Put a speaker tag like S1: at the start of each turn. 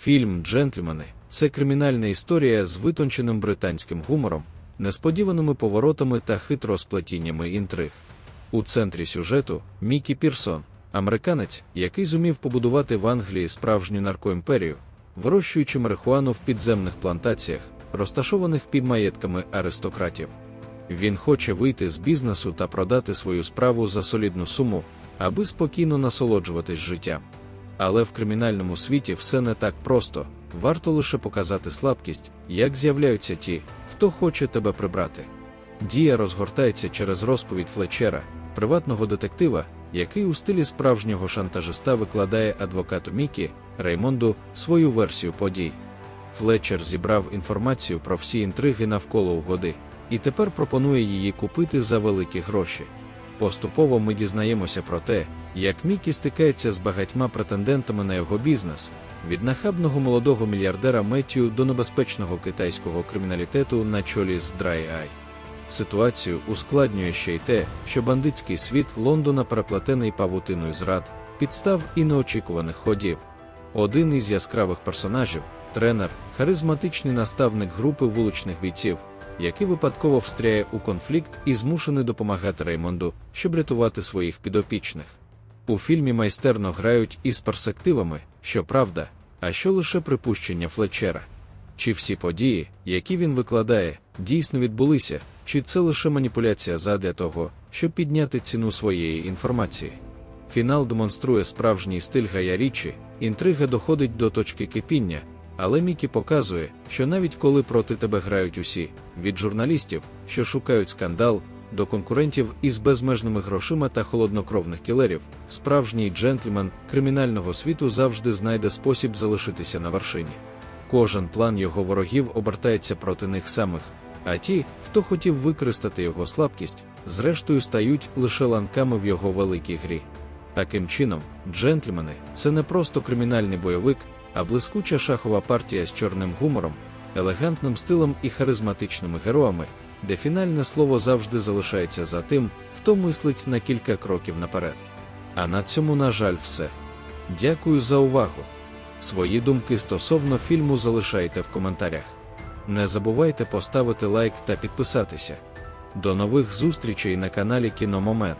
S1: Фільм Джентльмени це кримінальна історія з витонченим британським гумором, несподіваними поворотами та хитросплетіннями інтриг. У центрі сюжету Мікі Пірсон, американець, який зумів побудувати в Англії справжню наркоімперію, вирощуючи марихуану в підземних плантаціях, розташованих під маєтками аристократів. Він хоче вийти з бізнесу та продати свою справу за солідну суму, аби спокійно насолоджуватись життям. Але в кримінальному світі все не так просто, варто лише показати слабкість, як з'являються ті, хто хоче тебе прибрати. Дія розгортається через розповідь Флетчера, приватного детектива, який у стилі справжнього шантажиста викладає адвокату Мікі Реймонду свою версію подій. Флетчер зібрав інформацію про всі інтриги навколо угоди, і тепер пропонує її купити за великі гроші. Поступово ми дізнаємося про те, як Мікі стикається з багатьма претендентами на його бізнес, від нахабного молодого мільярдера Меттію до небезпечного китайського криміналітету на чолі з Dry Eye. Ситуацію ускладнює ще й те, що бандитський світ Лондона переплетений павутиною зрад, підстав і неочікуваних ходів. Один із яскравих персонажів тренер, харизматичний наставник групи вуличних бійців, який випадково встряє у конфлікт і змушений допомагати Реймонду, щоб рятувати своїх підопічних. У фільмі майстерно грають із перспективами, що правда, а що лише припущення Флетчера. Чи всі події, які він викладає, дійсно відбулися, чи це лише маніпуляція задля того, щоб підняти ціну своєї інформації. Фінал демонструє справжній стиль Гая Річі, інтрига доходить до точки кипіння, але Мікі показує, що навіть коли проти тебе грають усі, від журналістів, що шукають скандал, до конкурентів із безмежними грошима та холоднокровних кілерів, справжній джентльмен кримінального світу завжди знайде спосіб залишитися на вершині. Кожен план його ворогів обертається проти них самих, а ті, хто хотів використати його слабкість, зрештою стають лише ланками в його великій грі. Таким чином, джентльмени це не просто кримінальний бойовик, а блискуча шахова партія з чорним гумором, елегантним стилем і харизматичними героями, де фінальне слово завжди залишається за тим, хто мислить на кілька кроків наперед. А на цьому, на жаль, все. Дякую за увагу. Свої думки стосовно фільму залишайте в коментарях. Не забувайте поставити лайк та підписатися. До нових зустрічей на каналі Кіномомент.